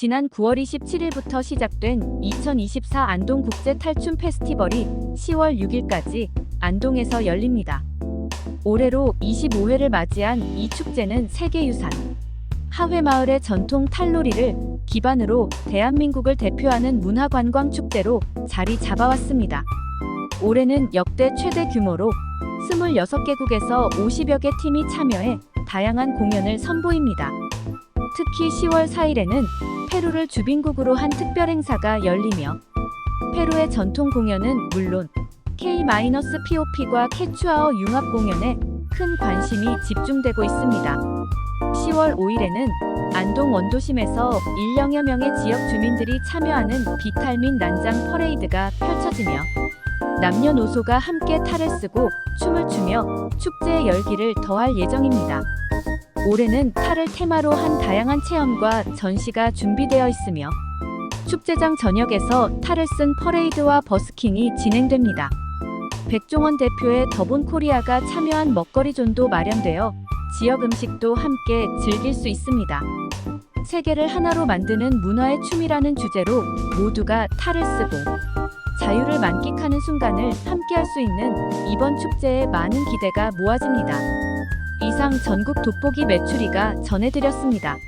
지난 9월 27일부터 시작된 2024 안동 국제 탈춤 페스티벌이 10월 6일까지 안동에서 열립니다. 올해로 25회를 맞이한 이 축제는 세계유산 하회마을의 전통 탈놀이를 기반으로 대한민국을 대표하는 문화관광 축제로 자리 잡아왔습니다. 올해는 역대 최대 규모로 26개국에서 50여 개 팀이 참여해 다양한 공연을 선보입니다. 특히 10월 4일에는 페루를 주빈국으로 한 특별 행사가 열리며 페루의 전통 공연은 물론 K-POP과 캐추아어 융합 공연에 큰 관심이 집중되고 있습니다. 10월 5일에는 안동 원도심에서 1령여 명의 지역 주민들이 참여하는 비탈민 난장 퍼레이드가 펼쳐지며 남녀노소가 함께 탈을 쓰고 춤을 추며 축제의 열기를 더할 예정입니다. 올해는 탈을 테마로 한 다양한 체험과 전시가 준비되어 있으며 축제장 전역에서 탈을 쓴 퍼레이드와 버스킹이 진행됩니다. 백종원 대표의 더본 코리아가 참여한 먹거리 존도 마련되어 지역 음식도 함께 즐길 수 있습니다. 세계를 하나로 만드는 문화의 춤이라는 주제로 모두가 탈을 쓰고 자유를 만끽하는 순간을 함께할 수 있는 이번 축제에 많은 기대가 모아집니다. 이상 전국 돋보기 매출이가 전해드렸습니다.